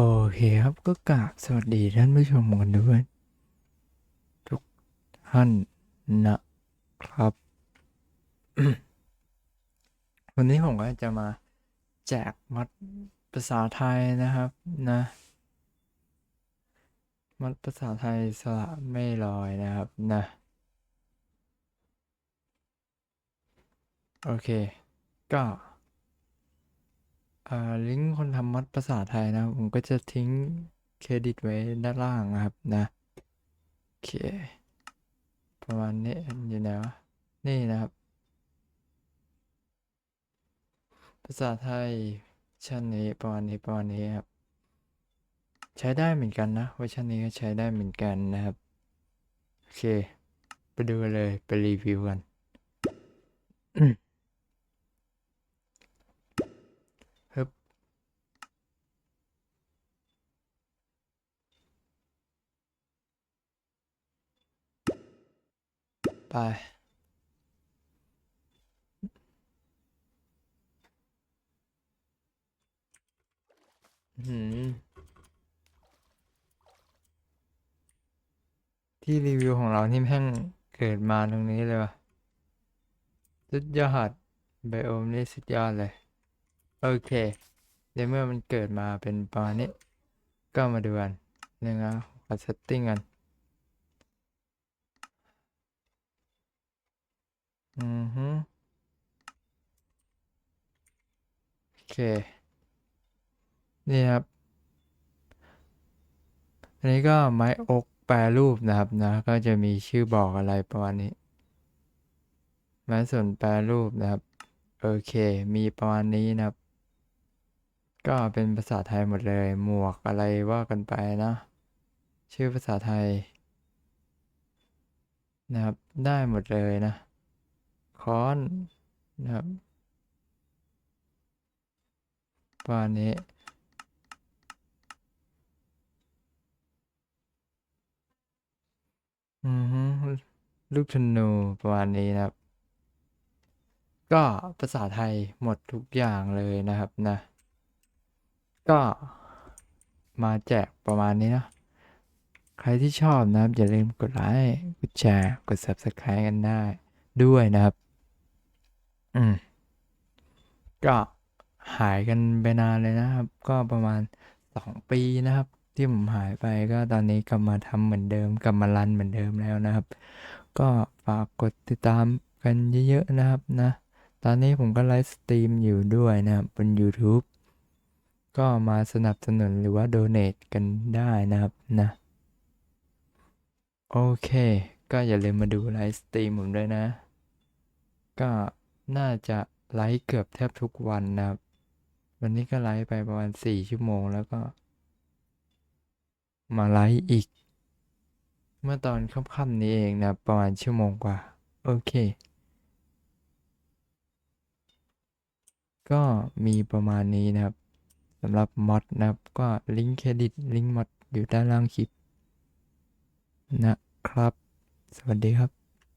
โอเคครับก็กราบสวัสดีท่านผู้ชมกันด้วย ทุกท่านนะครับ วันนี้ผมก็จะมาแจกมัดภาษาไทยนะครับนะ มัดภาษาไทยสระไม่ลอยนะครับนะ โอเค ก็ อ่าลิงก์คนทำมัดภาษาไทยนะ ผมก็จะทิ้งเครดิตไว้ด้านล่างนะครับนะโอเค ประมาณนี้อยู่ไหนวะนี่นะครับ ภาษาไทยชั้นนี้ประมาณนี้ประมาณนี้ครับ ใช้ได้เหมือนกันนะเวอร์ชันนี้ก็ใช้ได้เหมือนกันนะครับ โอเค ไปดูเลยไปรีวิวกัน ไป หืม ที่รีวิวของเรานี่แม่งเกิดมาตรงนี้เลยวะสุดยอดไบโอมนี่สุดยอดเลย โอเคในเมื่อมันเกิดมาเป็นประมาณนี้ ก็มาดูกันหนึ่งนะขอเซตติ้งกัน อือฮึโอเค นี่ครับ อันนี้ก็ไม้อกแปรรูปนะครับนะ ก็จะมีชื่อบอกอะไรประมาณนี้ ไม้ส่วนแปรรูปนะครับ โอเค มีประมาณนี้นะครับ ก็เป็นภาษาไทยหมดเลย หมวกอะไรว่ากันไปนะ ชื่อภาษาไทยนะครับ ได้หมดเลยนะ ค้อนนะครับประมาณนี้อือฮึลูกธนูประมาณนี้นะครับ ก็ภาษาไทยหมดทุกอย่างเลยนะครับนะ ก็มาแจกประมาณนี้นะใครที่ชอบนะครับ อย่าลืมกดไลค์ กดแชร์ กด Subscribe กันได้ด้วยนะครับ อืม ก็หายกันไปนานเลยนะครับ ก็ประมาณสองปีนะครับ ที่ผมหายไปก็ตอนนี้กลับมาทำเหมือนเดิม กลับมารันเหมือนเดิมแล้วนะครับ ก็ฝากกดติดตามกันเยอะๆนะครับนะ ตอนนี้ผมก็ไลฟ์สตรีมอยู่ด้วยนะครับบน YouTube ก็มาสนับสนุนหรือว่าโดเน a กันได้นะครับนะ โอเค ก็อย่าลืมมาดูไลฟ์สตรีมผมด้วยนะ ก็ น่าจะไลฟ์เกือบแทบทุกวันนะครับ วันนี้ก็ไลฟ์ไปประมาณสี่ชั่วโมงแล้วก็ มาไลฟ์อีก เมื่อตอนค่ำๆนี้เองนะประมาณชั่วโมงกว่า โอเค ก็มีประมาณนี้นะครับสำหรับมอดนะครับ ก็ลิงก์เครดิตลิงก์มอดอยู่ด้านล่างคลิปนะครับ สวัสดีครับ